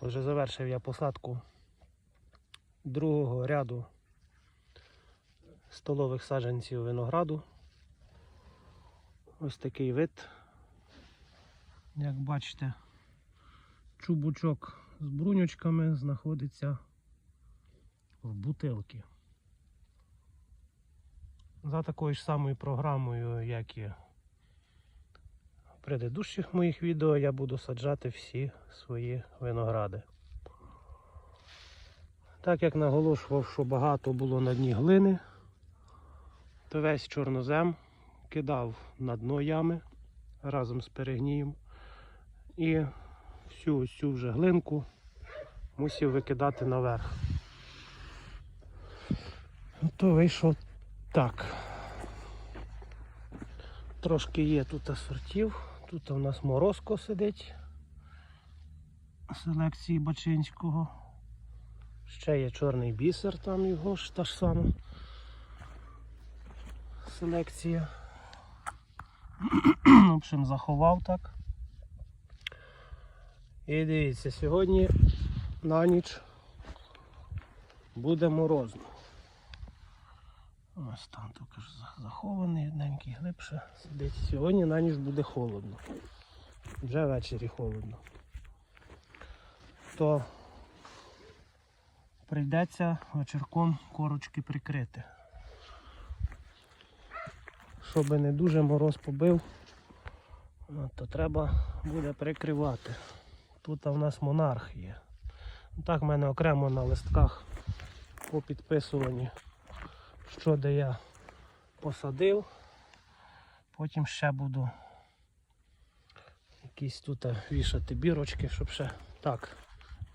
Вже завершив я посадку другого ряду столових саджанців винограду. Ось такий вид. Як бачите, чубучок з бруньочками знаходиться в бутилці. За такою ж самою програмою, як і предыдущих моїх відео, я буду саджати всі свої виногради. Так як наголошував, що багато було на дні глини, то весь чорнозем кидав на дно ями разом з перегнієм. І всю цю вже глинку мусив викидати наверх. То вийшов так. Трошки є тут сортів. Тут у нас морозко сидить селекції Бачинського. Ще є чорний бісер, там його ж та ж сама селекція. В общем, заховав так. І дивіться, сьогодні на ніч буде морозно. Ось там також захований, одненький глибше сидить. Сьогодні на ніч буде холодно. Вже ввечері холодно. То прийдеться вечірком корочки прикрити. Щоб не дуже мороз побив, то треба буде прикривати. Тут у нас монарх є. Так в мене окремо на листках попідписувані, що де я посадив. Потім ще буду якісь тут вішати бірочки, щоб ще так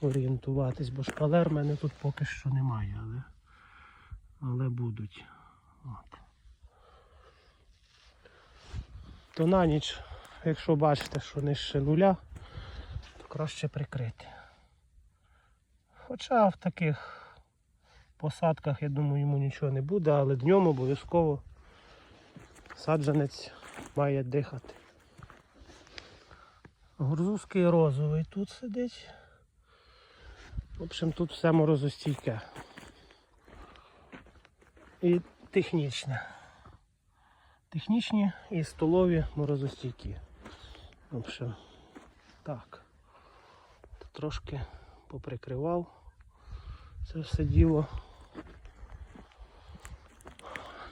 орієнтуватись, бо шпалер в мене тут поки що немає, але, але будуть. От. То на ніч, якщо бачите, що нижче нуля, то краще прикрити. Хоча в таких посадках, я думаю, йому нічого не буде, але днем обов'язково саджанець має дихати. Гурзузький розовий тут сидить. В общем, тут все морозостійке. І технічне. Технічні і столові морозостійкі. В общем, так. Трошки поприкривав це все діло.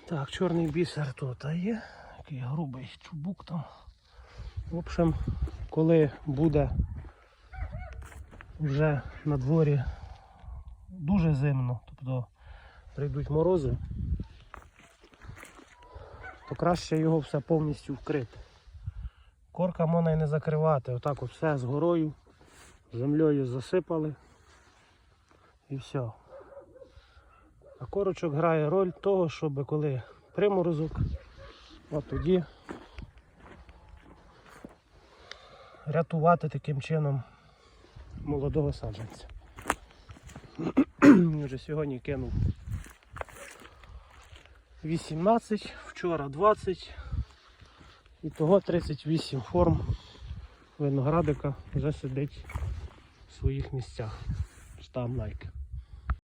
Так, чорний бісер тут є. Такий грубий чубук там. В общем, коли буде вже на дворі дуже зимно, тобто прийдуть морози, то краще його все повністю вкрити. Корка можна і не закривати, отак от все з горою, землею засипали і все. А корочок грає роль того, щоб коли приморозок, от тоді рятувати таким чином молодого саджанця. Вже сьогодні кинув 18, вчора 20 і того 38 форм виноградика вже сидить в своїх місцях. Став лайк.